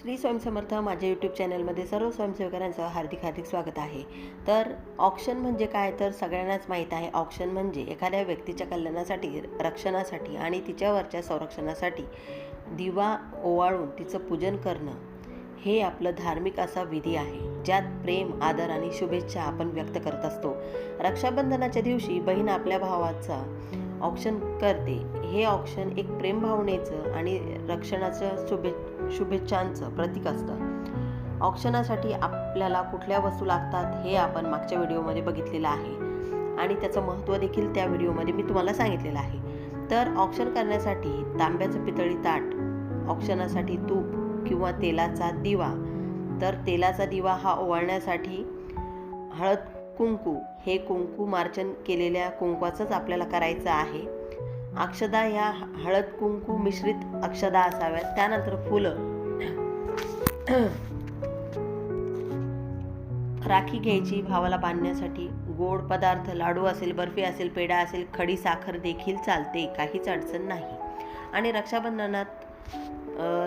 श्री स्वयंसमर्थ माझ्या यूट्यूब चॅनलमध्ये सर्व स्वयंसेवकांचं हार्दिक हार्दिक स्वागत आहे. तर ऑप्शन म्हणजे काय? तर सगळ्यांनाच माहीत आहे ऑप्शन म्हणजे एखाद्या व्यक्तीच्या कल्याणासाठी रक्षणासाठी आणि तिच्यावरच्या संरक्षणासाठी दिवा ओवाळून तिचं पूजन करणं हे आपलं धार्मिक असा विधी आहे. ज्यात प्रेम आदर आणि शुभेच्छा आपण व्यक्त करत असतो. रक्षाबंधनाच्या दिवशी बहीण आपल्या भावाचा ऑप्शन करते. हे ऑप्शन एक प्रेम भावनेचं आणि रक्षणाचं शुभे शुभेच्छांचं प्रतीक असतं. ऑक्शनासाठी आपल्याला कुठल्या वस्तू लागतात हे आपण मागच्या व्हिडिओमध्ये बघितलेलं आहे. आणि त्याचं महत्त्व देखील त्या व्हिडिओमध्ये मी तुम्हाला सांगितलेलं आहे. तर ऑक्शन करण्यासाठी तांब्याचं पितळी ताट ऑक्शनासाठी तूप किंवा तेलाचा दिवा. तर तेलाचा दिवा हा ओवाळण्यासाठी हळद कुंकू हे कुंकू मार्जन केलेल्या कुंकवाचंच आपल्याला करायचं आहे. अक्षदा ह्या हळद कुंकू मिश्रित अक्षदा असाव्यात. त्यानंतर फुलं. राखी घ्यायची भावाला बांधण्यासाठी. गोड पदार्थ लाडू असेल बर्फी असेल पेढा असेल खडी साखर देखील चालते. काहीच अडचण नाही. आणि रक्षाबंधनात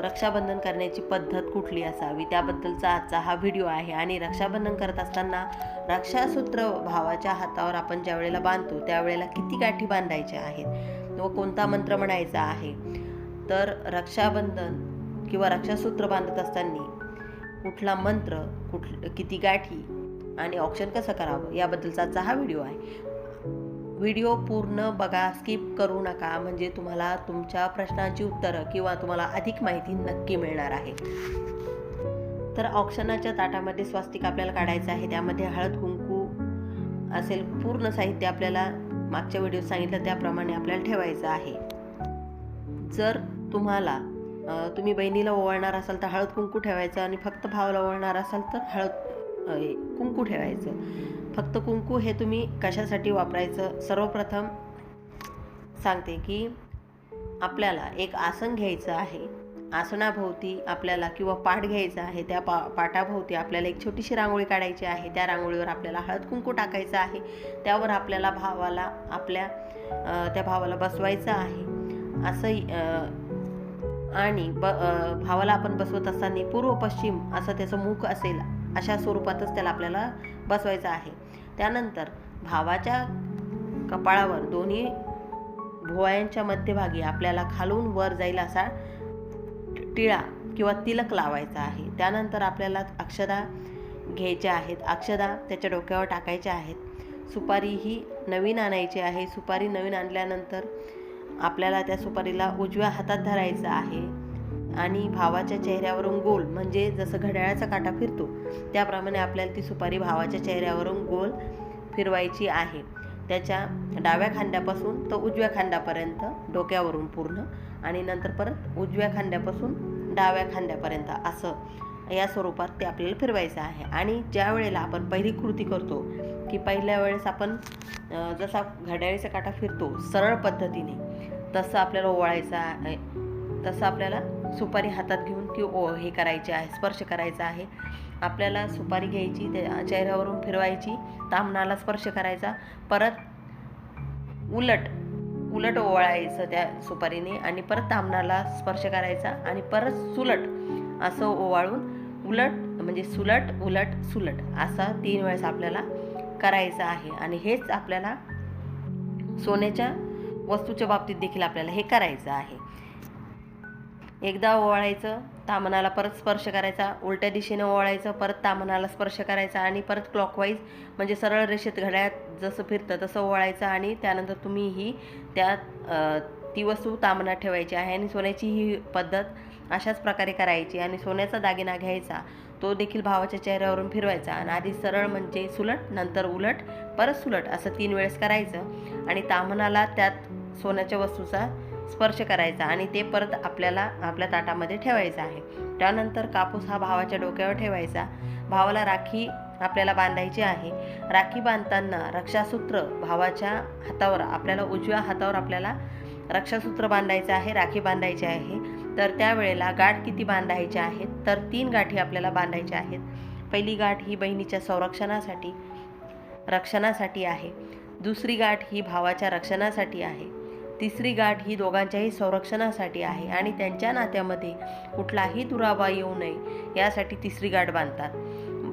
रक्षाबंधन करण्याची पद्धत कुठली असावी? त्याबद्दलचा आजचा हा व्हिडिओ आहे. आणि रक्षाबंधन करत असताना रक्षासूत्र भावाच्या हातावर आपण ज्या वेळेला बांधतो त्यावेळेला किती गाठी बांधायच्या आहेत? व कोणता मंत्र म्हणायचा आहे तर रक्षाबंधन किंवा रक्षासूत्र बांधत असताना कुठला मंत्र कुठ किती गाठी आणि ऑप्शन कसं करावं याबद्दलचा हा व्हिडिओ आहे. व्हिडिओ पूर्ण बघा स्किप करू नका म्हणजे तुम्हाला तुमच्या प्रश्नांची उत्तरं किंवा तुम्हाला अधिक माहिती नक्की मिळणार आहे. तर ऑप्शनाच्या ताटामध्ये स्वास्तिक आपल्याला काढायचं आहे त्यामध्ये हळद कुंकू असेल पूर्ण साहित्य आपल्याला मागच्या व्हिडिओत सांगितलं त्याप्रमाणे आपल्याला ठेवायचं आहे. जर तुम्हाला तुम्ही बहिणीला ओवाळणार असाल तर हळद कुंकू ठेवायचं आणि फक्त भावाला ओवाळणार असाल तर हळद कुंकू ठेवायचं. फक्त कुंकू हे तुम्ही कशासाठी वापरायचं? सर्वप्रथम सांगते की आपल्याला एक आसन घ्यायचं आहे. आसनाभोवती आपल्याला किंवा पाठ घ्यायचा आहे त्या पा पाटाभोवती आपल्याला एक छोटीशी रांगोळी काढायची आहे. त्या रांगोळीवर आपल्याला हळद कुंकू टाकायचं आहे. त्यावर आपल्याला भावाला आपल्या त्या भावाला बसवायचं आहे. असं आणि ब भावाला आपण बसवत असताना पूर्व पश्चिम असं त्याचं मुख असेल अशा स्वरूपातच त्याला आपल्याला बसवायचं आहे. त्यानंतर भावाच्या कपाळावर दोन्ही भुवयांच्या मध्यभागी आपल्याला खालून वर जाईल असा टिळा किंवा तिलक लावायचा आहे. त्यानंतर आपल्याला अक्षदा घ्यायच्या आहेत. अक्षदा त्याच्या डोक्यावर टाकायच्या आहेत. सुपारी ही नवीन आणायची आहे. सुपारी नवीन आणल्यानंतर आपल्याला त्या सुपारीला उजव्या हातात धरायचं आहे आणि भावाच्या चेहऱ्यावरून गोल म्हणजे जसं घड्याळाचा काटा फिरतो त्याप्रमाणे आपल्याला ती सुपारी भावाच्या चेहऱ्यावरून गोल फिरवायची आहे. त्याच्या डाव्या खांद्यापासून तर उजव्या खांद्यापर्यंत डोक्यावरून पूर्ण आणि नंतर परत उजव्या खांद्यापासून डाव्या खांद्यापर्यंत असं या स्वरूपात ते आपल्याला फिरवायचं आहे. आणि ज्या वेळेला आपण पहिली कृती करतो की पहिल्या वेळेस आपण जसा घड्याळीचा काटा फिरतो सरळ पद्धतीने तसं आपल्याला ओवाळायचं आहे तसं आपल्याला सुपारी हातात घेऊन ती ओ हे करायची आहे स्पर्श करायचा आहे. आपल्याला सुपारी घ्यायची त्या चेहऱ्यावरून फिरवायची तामनाला स्पर्श करायचा. परत उलट उलट ओवाळायचं त्या सुपारीने आणि परत तामणाला स्पर्श करायचा आणि परत सुलट असं ओवाळून उलट म्हणजे सुलट उलट सुलट असा तीन वेळेस आपल्याला करायचं आहे. आणि हेच आपल्याला सोन्याच्या वस्तूच्या बाबतीत देखील आपल्याला हे करायचं आहे. एकदा ओवाळायचं तामनाला परत स्पर्श करायचा उलट्या दिशेने ओळायचं परत तामनाला स्पर्श करायचा आणि परत क्लॉकवाईज म्हणजे सरळ रेषेत घड्याळात जसं फिरतं तसं ओळायचं आणि त्यानंतर तुम्ही ही त्या ती वस्तू तामनात ठेवायची आहे आणि सोन्याची ही पद्धत अशाच प्रकारे करायची आणि सोन्याचा दागिना घ्यायचा तो देखील भावाच्या चेहऱ्यावरून फिरवायचा आणि आधी सरळ म्हणजे सुलट नंतर उलट परत सुलट असं तीन वेळेस करायचं आणि तामनाला त्यात सोन्याच्या वस्तूचा स्पर्श करायचा आणि ते परत आपल्याला आपल्या ताटामध्ये ठेवायचं आहे. त्यानंतर कापूस हा भावाच्या डोक्यावर ठेवायचा. भावाला राखी आपल्याला बांधायची आहे. राखी बांधताना रक्षासूत्र भावाच्या हातावर आपल्याला उजव्या हातावर आपल्याला रक्षासूत्र बांधायचं आहे राखी बांधायची आहे. तर त्यावेळेला गाठ किती बांधायच्या आहेत? तर तीन गाठी आपल्याला बांधायच्या आहेत. पहिली गाठ ही बहिणीच्या संरक्षणासाठी रक्षणासाठी आहे. दुसरी गाठ ही भावाच्या रक्षणासाठी आहे. तिसरी गाठ ही दोघांच्याही संरक्षणासाठी आहे आणि त्यांच्या नात्यामध्ये कुठलाही दुरावा येऊ नये यासाठी तिसरी गाठ बांधतात.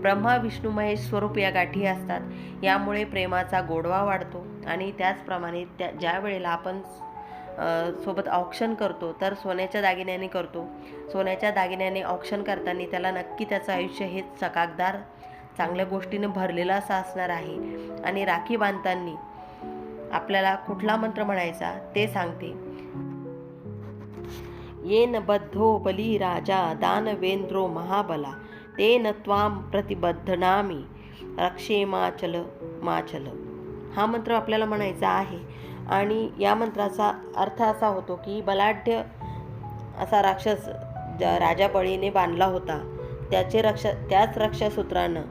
ब्रह्मा विष्णू महेश स्वरूप या गाठी असतात. यामुळे प्रेमाचा गोडवा वाढतो आणि त्याचप्रमाणे त्या ज्या वेळेला आपण सोबत ऑप्शन करतो तर सोन्याच्या दागिन्याने करतो. सोन्याच्या दागिन्याने ऑप्शन करताना त्याला नक्की त्याचं आयुष्य हे चकाकदार चांगल्या गोष्टीने भरलेलं असं असणार आहे. आणि राखी बांधताना आपल्याला कुठला मंत्र म्हणायचा ते सांगते. येन बद्धो बली राजा दानवेंद्रो महाबला तेन त्वाम प्रतिबद्धनामी रक्षे माचल माचल. हा मंत्र आपल्याला म्हणायचा आहे. आणि या मंत्राचा अर्थ असा होतो की बलाढ्य असा राक्षस ज- राजा बळीने बांधला होता त्याचे रक्ष त्याच रक्षासूत्रानं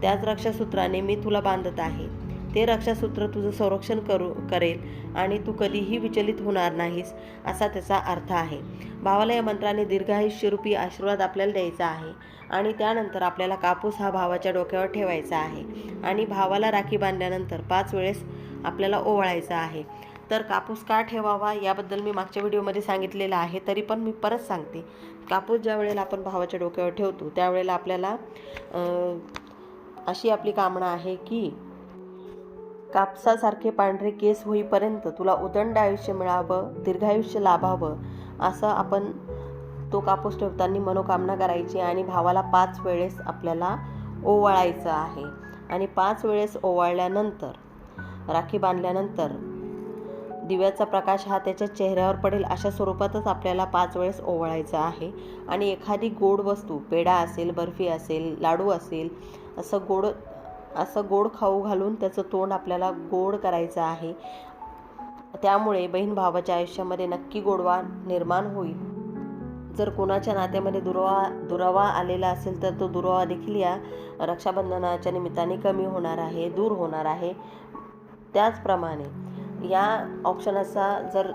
त्याच रक्षासूत्राने मी तुला बांधत आहे. ते रक्षासूत्र तुझं संरक्षण करू करेल आणि तू कधीही विचलित होणार नाहीस असा त्याचा अर्थ आहे. भावाला या मंत्राने दीर्घायुष्यरूपी आशीर्वाद आपल्याला द्यायचा आहे आणि त्यानंतर आपल्याला कापूस हा भावाच्या डोक्यावर ठेवायचा आहे आणि भावाला राखी बांधल्यानंतर पाच वेळेस आपल्याला ओवाळायचा आहे. तर कापूस का ठेवावा याबद्दल मी मागच्या व्हिडिओमध्ये सांगितलेलं आहे तरी पण मी परत सांगते. कापूस ज्या वेळेला आपण भावाच्या डोक्यावर ठेवतो त्यावेळेला आपल्याला अशी आपली कामना आहे की कापसासारखे पांढरे केस होईपर्यंत तुला उदंड आयुष्य मिळावं दीर्घायुष्य लाभावं असं आपण तो कापूस ठेवताना मनोकामना करायची आणि भावाला पाच वेळेस आपल्याला ओवाळायचं आहे. आणि पाच वेळेस ओवाळल्यानंतर राखी बांधल्यानंतर दिव्याचा प्रकाश हा त्याच्या चेहऱ्यावर पडेल अशा स्वरूपातच आपल्याला पाच वेळेस ओवाळायचा आहे. आणि एखादी गोड वस्तू पेढा असेल बर्फी असेल लाडू असेल असं गोड असं गोड खाऊ घालून त्याचं तोंड आपल्याला गोड करायचं आहे. त्यामुळे बहीण भावाच्या आयुष्यामध्ये नक्की गोडवा निर्माण होईल. जर कोणाच्या नात्यामध्ये दुरावा दुरावा आलेला असेल तर तो दुरावा देखील या रक्षाबंधनाच्या निमित्ताने कमी होणार आहे दूर होणार आहे. त्याचप्रमाणे या ऑप्शनाचा जर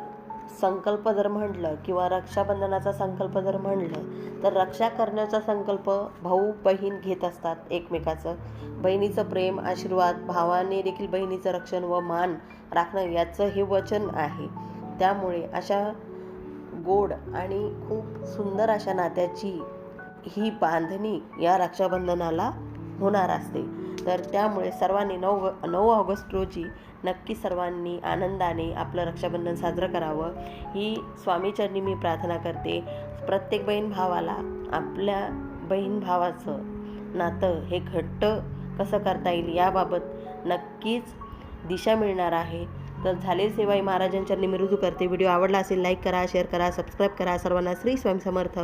संकल्प जर म्हटलं किंवा रक्षाबंधनाचा संकल्प जर म्हटलं तर रक्षा करण्याचा संकल्प भाऊ बहीण घेत असतात एकमेकाचं. बहिणीचं प्रेम आशीर्वाद भावाने देखील बहिणीचं रक्षण व मान राखणं याचं हे वचन आहे. त्यामुळे अशा गोड आणि खूप सुंदर अशा नात्याची ही बांधणी या रक्षाबंधनाला होणार असते. तर त्यामुळे सर्वांनी नऊ नऊ ऑगस्ट रोजी नक्की सर्वांनी आनंदाने आपलं रक्षाबंधन साजरं करावं. ही स्वामीचरणी मी प्रार्थना करते. प्रत्येक बहीण भावाला आपल्या बहीण भावाचं नातं हे घट्ट कसं करता येईल याबाबत नक्कीच दिशा मिळणार आहे. तर झाले सेवाई महाराजांच्या निमिरुजू करते. व्हिडिओ आवडला असेल लाईक करा शेअर करा सबस्क्राईब करा. सर्वांना श्री स्वामी समर्थ